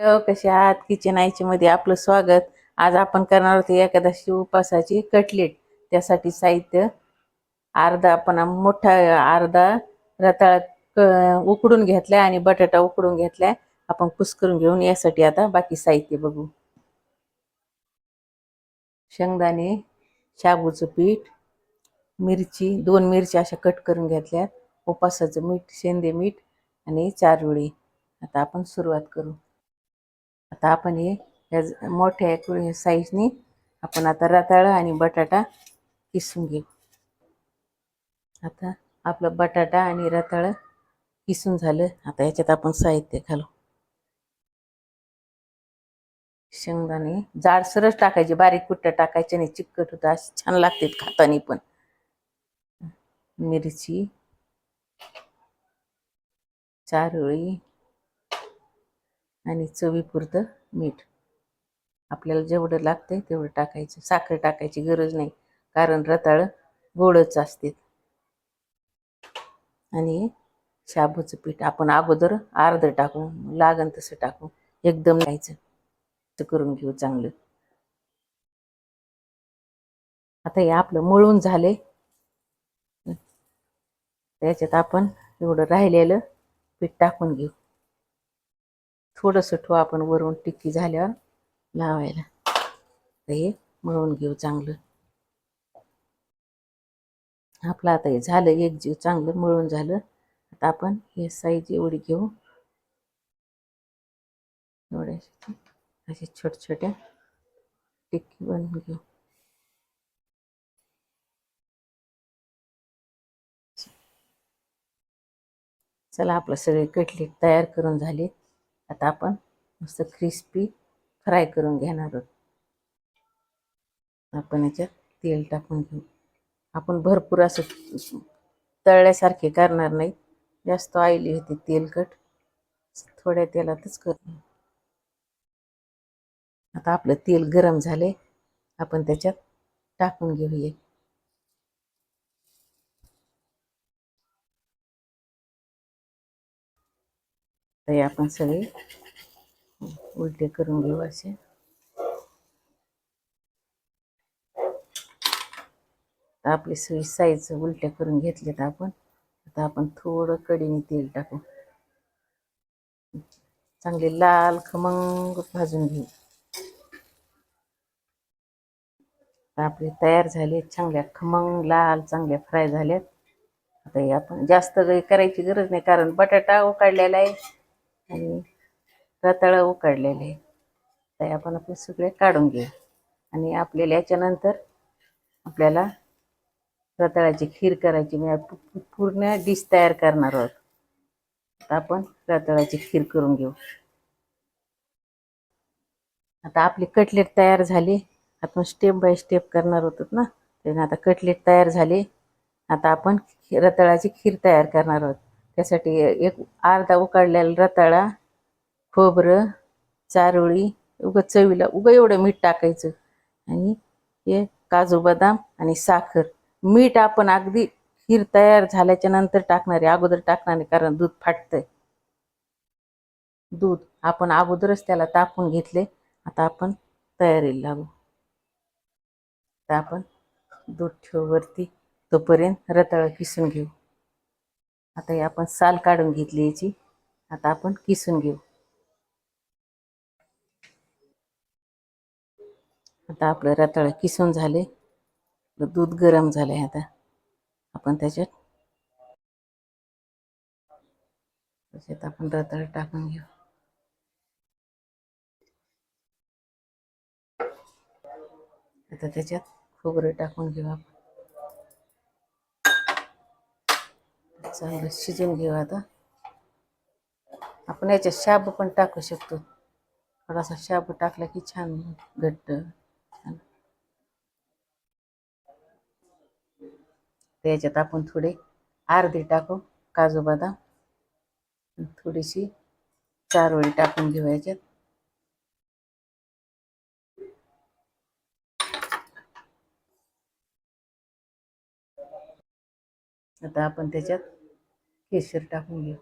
Hello कसे आहात kitchen आयच्यामध्ये आपलं स्वागत. आज आपण करणार होते एकादशी उपासाची कटलेट. त्यासाठी साहित्य अर्धा आपण मोठा अर्धा रताळा क- उकडून घेतलाय आणि बटाटा उकडून घेतलाय. आपण कुस्करून घेऊन यासाठी आता बाकी साहित्य बघू. शेंगदाणे शाबूचं पीठ मिरची दोन मिरच्या अशा कट करून घेतल्या उपासाचं मीठ शेंदे मीठ आणि चारोळी आता आपण सुरुवात करू. आता आपण हे या मोठ्या साईजनी आपण आता रताळा आणि बटाटा किसून घेऊ. आता आपलं बटाटा आणि रताळं किसून झालं. आता याच्यात आपण साहित्य घालू. शेंगदाणे जाडसरच टाकायचे बारीक कुट्ट्या टाकायचे नाही चिकट होतं. असं छान लागते खातानी पण. मिरची चारोळी आणि चवीपुरतं मीठ. आपल्याला जेवढं लागतंय तेवढं टाकायचं. साखर टाकायची गरज नाही कारण रताळं गोडच असते आणि शाबूचं पीठ आपण अगोदर अर्ध टाकू लागन तसं टाकू एकदम घ्यायचं. असं करून घेऊ चांगलं. आता हे आपलं मळून झाले त्याच्यात आपण एवढं राहिलेलं पीठ टाकून घेऊ. थोडंसं ठेवू आपण वरून टिक्की झाल्यावर लावायला. तर हे मळून घेऊ चांगलं. आपलं आता हे झालं एक जीव चांगलं मळून झालं. आता आपण हे साईज एवढी घेऊ. एवढ्या असे छोट छोट्या टिक्की बनवून घेऊ. चला आपलं सगळे कटलेट तयार करून झाले. आता आपण मस्त क्रिस्पी फ्राय करून घेणार आहोत. आपण याच्यात तेल टाकून घेऊ. आपण भरपूर असं तळल्यासारखे करणार नाही. जास्त ऑइली होते तेलकट थोड्या तेलातच कर आता आपलं तेल गरम झाले आपण त्याच्यात टाकून घेऊया. हे आपण सगळे उलटे करून घेऊ असे. आपली सगळी साईज उलट्या करून घेतल्यात आपण. आता आपण थोडं कढीने तेल टाकू. चांगले लाल खमंग भाजून घेऊ. आपले तयार झाले चांगल्या खमंग लाल चांगल्या फ्राय झाल्यात. आता हे आपण जास्त काही करायची गरज नाही कारण बटाटा उकाडलेला आहे. आणि रताळा उकडलेले ते आपण आपण सगळे काढून घेऊ. आणि आपल्याला याच्यानंतर आपल्याला रताळ्याची खीर करायची. म्हणजे पूर्ण डिश तयार करणार आहोत. आता आपण रताळ्याची खीर करून घेऊ. आता आपली कटलेट तयार झाली. आपण स्टेप बाय स्टेप करणार होतो ना. त्याने आता कटलेट तयार झाले. आता आपण रताळाची रताळ्याची खीर तयार करणार आहोत. त्यासाठी एक अर्धा उकडलेला रताळा खोबरं चारोळी उगं चवीला उगं एवढं मीठ टाकायचं. आणि हे काजू बदाम आणि साखर. मीठ आपण अगदी खीर तयार झाल्याच्यानंतर टाकणारे अगोदर टाकणारे कारण दूध फाटतंय. दूध आपण अगोदरच त्याला तापून घेतले. आता आपण तयारीला लागू. आता आपण दूध ठेवू वरती तोपर्यंत रताळं किसून घेऊ. आता हे आपण साल काढून घेतली याची. आता आपण किसून घेऊ. आता आपलं रताळ किसून झाले. दूध गरम झालंय आता. आपण त्याच्यात त्याच्यात आपण रताळ टाकून घेऊ. आता त्याच्यात खोबरं टाकून घेऊ आपण. चांगलं शिजून घेऊ आता. आपण याच्यात शाब पण टाकू शकतो. थोडासा शाब टाकला की छान घट्ट. छान त्याच्यात आपण थोडे अर्धे टाकू काजू बदाम. थोडीशी चारोळी टाकून घेऊ याच्यात. आता आपण त्याच्यात केशर टाकून घेऊ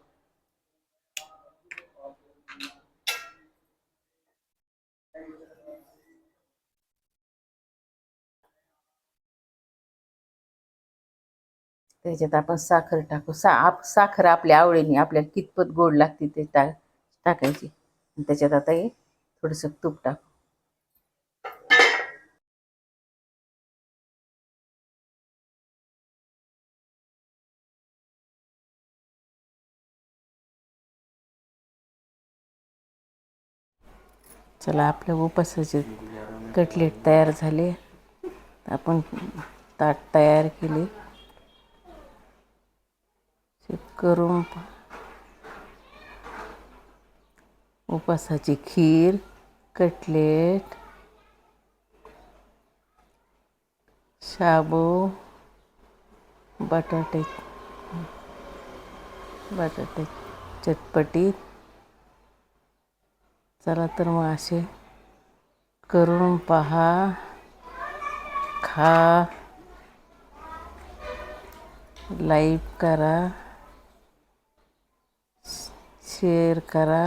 त्याच्यात आपण साखर टाकू. सा आप साखर आपल्या आवडीने आपल्याला कितपत गोड लागते ते टा टाकायची. त्याच्यात आता हे थोडंसं तूप टाकू. चला आपल्या उपासाचे कटलेट तयार झाले. आपण ताट तयार केले. करून उपासाची खीर कटलेट शाबू बटाटे बटाटे चटपटी चला तर मग असे करून पहा. खा. लाईक करा. शेअर करा.